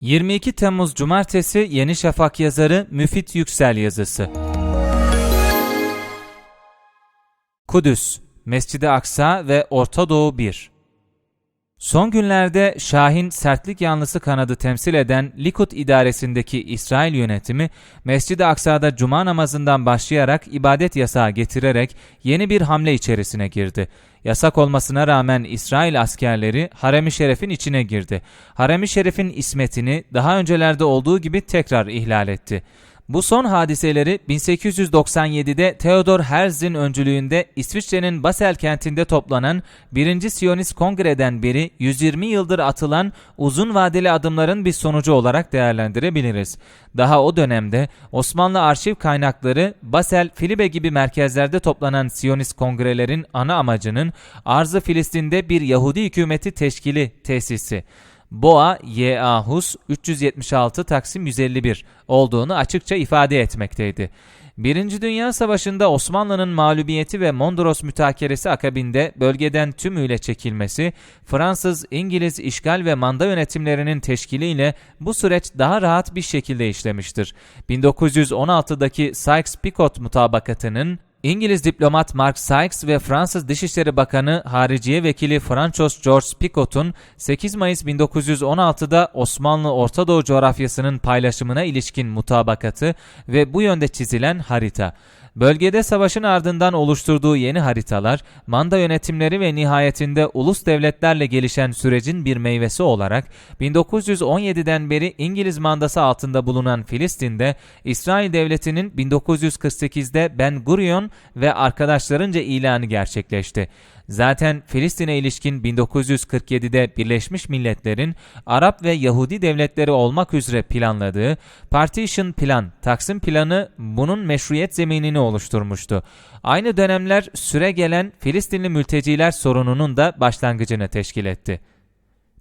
22 Temmuz Cumartesi Yeni Şafak yazarı Müfit Yüksel yazısı. Kudüs, Mescid-i Aksa ve Orta Doğu 1 Son günlerde Şahin sertlik yanlısı kanadı temsil eden Likud idaresindeki İsrail yönetimi, Mescid-i Aksa'da cuma namazından başlayarak ibadet yasağı getirerek yeni bir hamle içerisine girdi. Yasak olmasına rağmen İsrail askerleri Harem-i Şeref'in içine girdi. Harem-i Şeref'in ismetini daha öncelerde olduğu gibi tekrar ihlal etti. Bu son hadiseleri 1897'de Theodor Herzl'in öncülüğünde İsviçre'nin Basel kentinde toplanan 1. Siyonist Kongre'den beri 120 yıldır atılan uzun vadeli adımların bir sonucu olarak değerlendirebiliriz. Daha o dönemde Osmanlı arşiv kaynakları Basel, Filibe gibi merkezlerde toplanan Siyonist kongrelerin ana amacının Arzı Filistin'de bir Yahudi hükümeti teşkili tesisi. Boğa Yahus 376 Taksim 151 olduğunu açıkça ifade etmekteydi. Birinci Dünya Savaşı'nda Osmanlı'nın mağlubiyeti ve Mondros mütakeresi akabinde bölgeden tümüyle çekilmesi, Fransız, İngiliz işgal ve manda yönetimlerinin teşkiliyle bu süreç daha rahat bir şekilde işlemiştir. 1916'daki Sykes-Picot mutabakatının İngiliz diplomat Mark Sykes ve Fransız Dışişleri Bakanı Hariciye Vekili Francois George Picot'un 8 Mayıs 1916'da Osmanlı Orta Doğu coğrafyasının paylaşımına ilişkin mutabakatı ve bu yönde çizilen harita. Bölgede savaşın ardından oluşturduğu yeni haritalar, manda yönetimleri ve nihayetinde ulus devletlerle gelişen sürecin bir meyvesi olarak 1917'den beri İngiliz mandası altında bulunan Filistin'de İsrail Devleti'nin 1948'de Ben Gurion ve arkadaşlarınca ilanı gerçekleşti. Zaten Filistin'e ilişkin 1947'de Birleşmiş Milletler'in Arap ve Yahudi devletleri olmak üzere planladığı Partition Plan, Taksim Planı bunun meşruiyet zeminini oluşturmuştu. Aynı dönemler süre gelen Filistinli mülteciler sorununun da başlangıcını teşkil etti.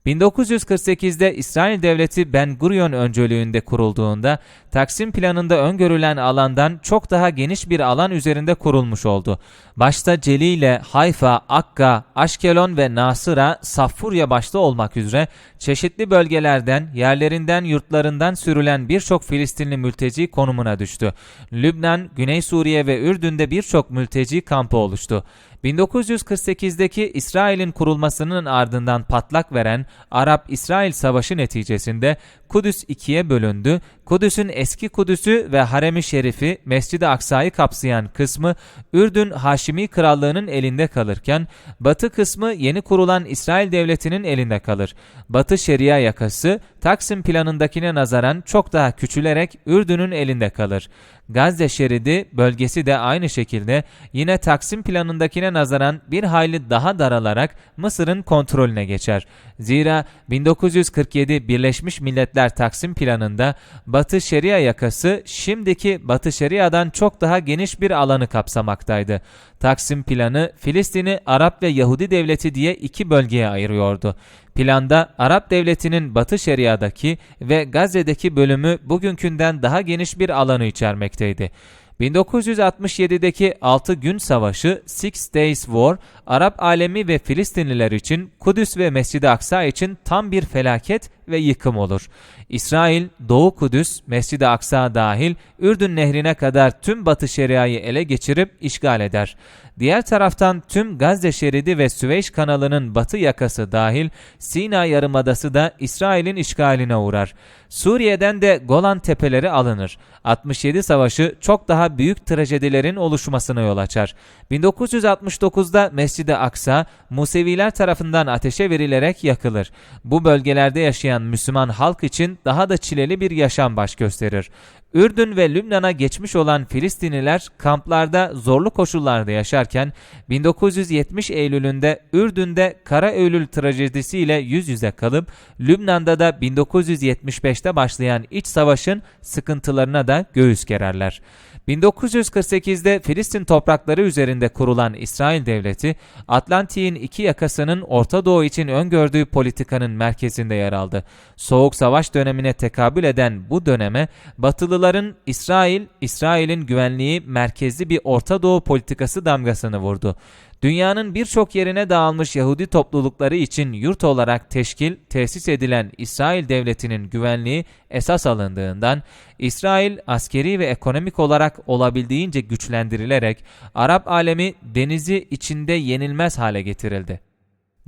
1948'de İsrail Devleti Ben Gurion öncülüğünde kurulduğunda Taksim planında öngörülen alandan çok daha geniş bir alan üzerinde kurulmuş oldu. Başta Celile, Hayfa, Akka, Aşkelon ve Nasıra, Saffurya başta olmak üzere çeşitli bölgelerden, yerlerinden, yurtlarından sürülen birçok Filistinli mülteci konumuna düştü. Lübnan, Güney Suriye ve Ürdün'de birçok mülteci kampı oluştu. 1948'deki İsrail'in kurulmasının ardından patlak veren Arap-İsrail Savaşı neticesinde Kudüs ikiye bölündü. Kudüs'ün eski Kudüs'ü ve Harem-i Şerifi Mescid-i Aksa'yı kapsayan kısmı Ürdün Haşimi Krallığı'nın elinde kalırken batı kısmı yeni kurulan İsrail Devleti'nin elinde kalır. Batı Şeria yakası Taksim planındakine nazaran çok daha küçülerek Ürdün'ün elinde kalır. Gazze şeridi bölgesi de aynı şekilde yine Taksim planındakine nazaran bir hayli daha daralarak Mısır'ın kontrolüne geçer. Zira 1947 Birleşmiş Milletler Taksim planında Batı Şeria yakası şimdiki Batı Şeria'dan çok daha geniş bir alanı kapsamaktaydı. Taksim planı Filistin'i Arap ve Yahudi devleti diye iki bölgeye ayırıyordu. Planda Arap devletinin Batı Şeria'daki ve Gazze'deki bölümü bugünkünden daha geniş bir alanı içermekteydi. 1967'deki 6 gün savaşı Six Days War, Arap alemi ve Filistinliler için Kudüs ve Mescid-i Aksa için tam bir felaket ve yıkım olur. İsrail, Doğu Kudüs, Mescid-i Aksa dahil Ürdün nehrine kadar tüm Batı Şeria'yı ele geçirip işgal eder. Diğer taraftan tüm Gazze şeridi ve Süveyş kanalının batı yakası dahil Sina Yarımadası da İsrail'in işgaline uğrar. Suriye'den de Golan Tepeleri alınır. 67 Savaşı çok daha büyük trajedilerin oluşmasına yol açar. 1969'da Mescid-i Aksa Museviler tarafından ateşe verilerek yakılır. Bu bölgelerde yaşayan Müslüman halk için daha da çileli bir yaşam baş gösterir. Ürdün ve Lübnan'a geçmiş olan Filistinliler kamplarda zorlu koşullarda yaşarken 1970 Eylül'ünde Ürdün'de Kara Eylül trajedisiyle yüz yüze kalıp Lübnan'da da 1975'te başlayan iç savaşın sıkıntılarına da göğüs gererler. 1948'de Filistin toprakları üzerinde kurulan İsrail Devleti, Atlantik'in iki yakasının Orta Doğu için öngördüğü politikanın merkezinde yer aldı. Soğuk Savaş dönemine tekabül eden bu döneme, Batılı Batılıların İsrail, İsrail'in güvenliği merkezli bir Orta Doğu politikası damgasını vurdu. Dünyanın birçok yerine dağılmış Yahudi toplulukları için yurt olarak teşkil, tesis edilen İsrail devletinin güvenliği esas alındığından, İsrail askeri ve ekonomik olarak olabildiğince güçlendirilerek Arap alemi denizi içinde yenilmez hale getirildi.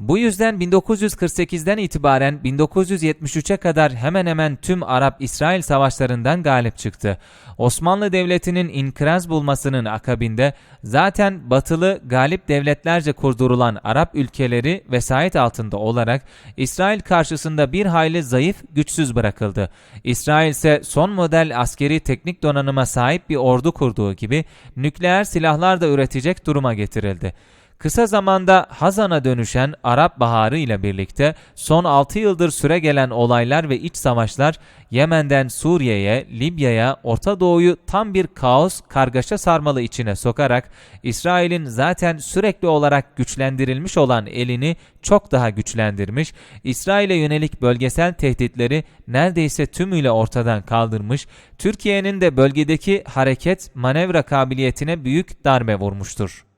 Bu yüzden 1948'den itibaren 1973'e kadar hemen hemen tüm Arap-İsrail savaşlarından galip çıktı. Osmanlı Devleti'nin inkraz bulmasının akabinde zaten batılı galip devletlerce kurdurulan Arap ülkeleri vesayet altında olarak İsrail karşısında bir hayli zayıf, güçsüz bırakıldı. İsrail ise son model askeri teknik donanıma sahip bir ordu kurduğu gibi nükleer silahlar da üretecek duruma getirildi. Kısa zamanda Hazan'a dönüşen Arap Baharı ile birlikte son 6 yıldır süre gelen olaylar ve iç savaşlar Yemen'den Suriye'ye, Libya'ya, Orta Doğu'yu tam bir kaos, kargaşa sarmalı içine sokarak İsrail'in zaten sürekli olarak güçlendirilmiş olan elini çok daha güçlendirmiş, İsrail'e yönelik bölgesel tehditleri neredeyse tümüyle ortadan kaldırmış, Türkiye'nin de bölgedeki hareket manevra kabiliyetine büyük darbe vurmuştur.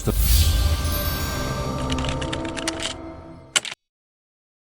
что